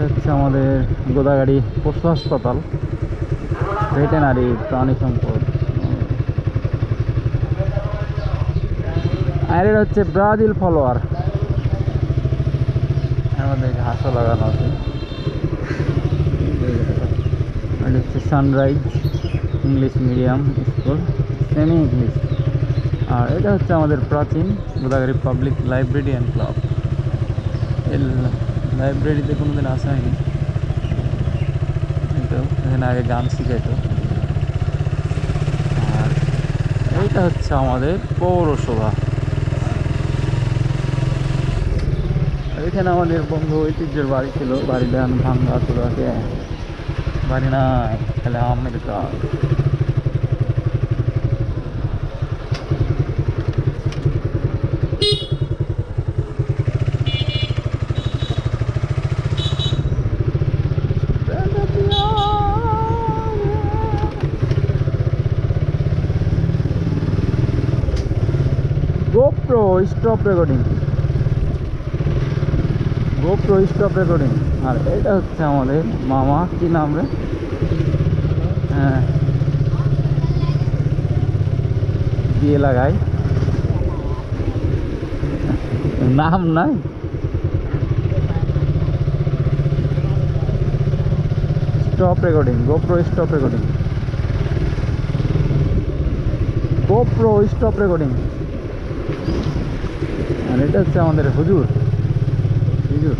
এটা হচ্ছে আমাদের গোদাগাড়ি পশু হাসপাতাল। ভেটেনারি প্রাণী সম্পদ। আর এটা হচ্ছে ব্রাজিল ফলোয়ার। আমাদের ঘাসও লাগানো আছে। হচ্ছে Sunrise English medium school, semi English. আর এটা হচ্ছে আমাদের প্রাচীন Godagari public library and club লাইব্রেরিতে কোনোদিন আসা হয়নি। কিন্তু এখানে আগে গান শিখাইতো। আর এইটা হচ্ছে আমাদের পৌরসভা। এখানে আমাদের বন্ধু ঐতিহ্যের বাড়ি ছিল বাড়ি এখন ভাঙ্গা চুলাকে বাড়ি নাই। তাহলে আমের কাজ। GoPro stop recording GoPro stop recording আর এটা হচ্ছে আমাদের মামা, কি নাম রে? হ্যাঁ। দিয়ে লাগাই। নাম নাই? Stop recording GoPro stop recording GoPro stop recording আর এটা হচ্ছে আমাদের হুজুর। হুজুর।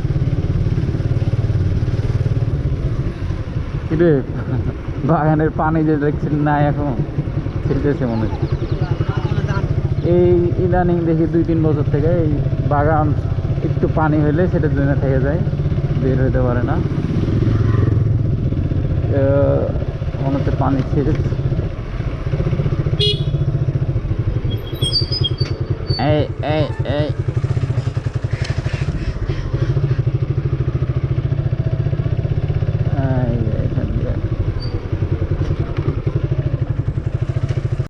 কিরে? বাগানের পানি যে দেখছেন নাই এখন? ছেড়েছে মনে হচ্ছে এই ইদানিং দেখি দুই তিন বছর থেকে এই বাগান একটু পানি হলে সেটা জমে থেকে যায়। বের হতে পারে না। মনে হচ্ছে পানি ছেড়েছে। এই এই এই